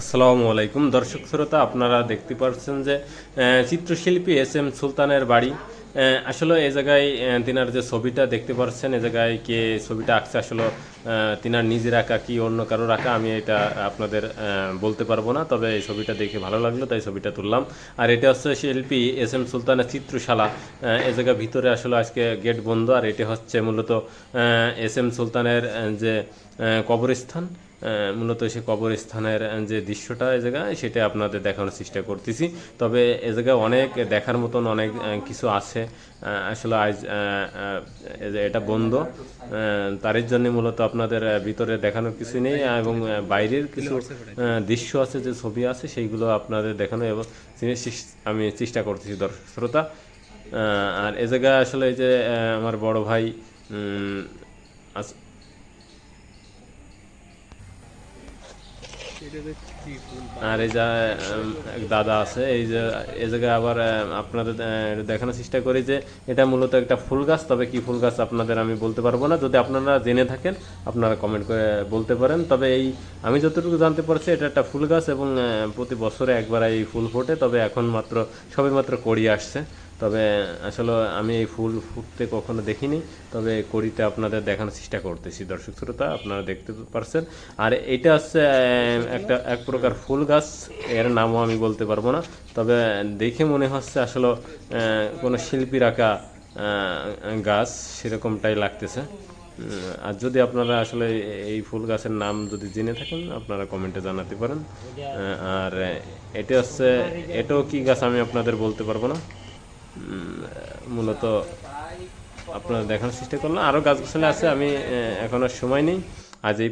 আসসালামু আলাইকুম। দর্শক শ্রোতা, আপনারা দেখতে পাচ্ছেন যে চিত্রশিল্পী এস এম সুলতানের বাড়ি। আসলে এ জায়গায় তিনার যে ছবিটা দেখতে পাচ্ছেন এই জায়গায় কে ছবিটা আঁকছে আসলে তিনার নিজের আঁকা কি অন্য কারোর আঁকা, আমি এটা আপনাদের বলতে পারব না। তবে এই ছবিটা দেখে ভালো লাগল, তাই ছবিটা তুললাম। আর এটা হচ্ছে শিল্পী এস এম সুলতানের চিত্রশালা। এই জায়গা ভিতরে আসলে আজকে গেট বন্ধ, আর এটা হচ্ছে মূলত এস এম সুলতানের যে কবরস্থান। মূলত সে কবরস্থানের যে দৃশ্যটা এই জায়গায়, সেটা আপনাদের দেখানোর চেষ্টা করতেছি। তবে এ জায়গায় অনেক দেখার মতন অনেক কিছু আছে। আসলে আজ এটা বন্ধ। তারই জন্য মূলত আপনাদের ভিতরে দেখানোর কিছু নেই এবং বাইরের কিছু দৃশ্য আছে, যে ছবি আছে, সেইগুলো আপনাদের দেখানো এবং আমি চেষ্টা করতেছি দর্শক শ্রোতা। আর এ জায়গায় আসলে এই যে আমার বড় ভাই আর এই যা দাদা আছে, এই যে, এই জায়গায় আবার আপনাদের দেখানোর চেষ্টা করি যে এটা মূলত একটা ফুল গাছ, তবে কি ফুল গাছ আপনাদের আমি বলতে পারব না। যদি আপনারা জেনে থাকেন, আপনারা কমেন্ট করে বলতে পারেন। তবে এই, আমি যতটুকু জানতে পারছি, এটা একটা ফুল গাছ এবং প্রতি বছরে একবার এই ফুল ফোটে, তবে এখন মাত্র সবে মাত্র কড়ি আসছে। তবে আসলে আমি এই ফুল ফুটতে কখনো দেখিনি, তবে কড়িতে আপনাদের দেখানোর চেষ্টা করতেছি। দর্শক শ্রোতা, আপনারা দেখতে পারছেন। আর এটা হচ্ছে একটা, এক প্রকার ফুল গাছ, এর নামও আমি বলতে পারব না। তবে দেখে মনে হচ্ছে আসলে কোনো শিল্পীর আঁকা গাছ সেরকমটাই লাগতেছে। আর যদি আপনারা আসলে এই ফুল গাছের নাম যদি জেনে থাকেন, আপনারা কমেন্টে জানাতে পারেন। আর এটা হচ্ছে, এটাও কি গাছ আমি আপনাদের বলতে পারব না? মূলত আপনারা দেখানোর চেষ্টা করলাম। আরও গাছ গাছালি আছে আমি আহ, এখন আর সময় নেই। আজ এই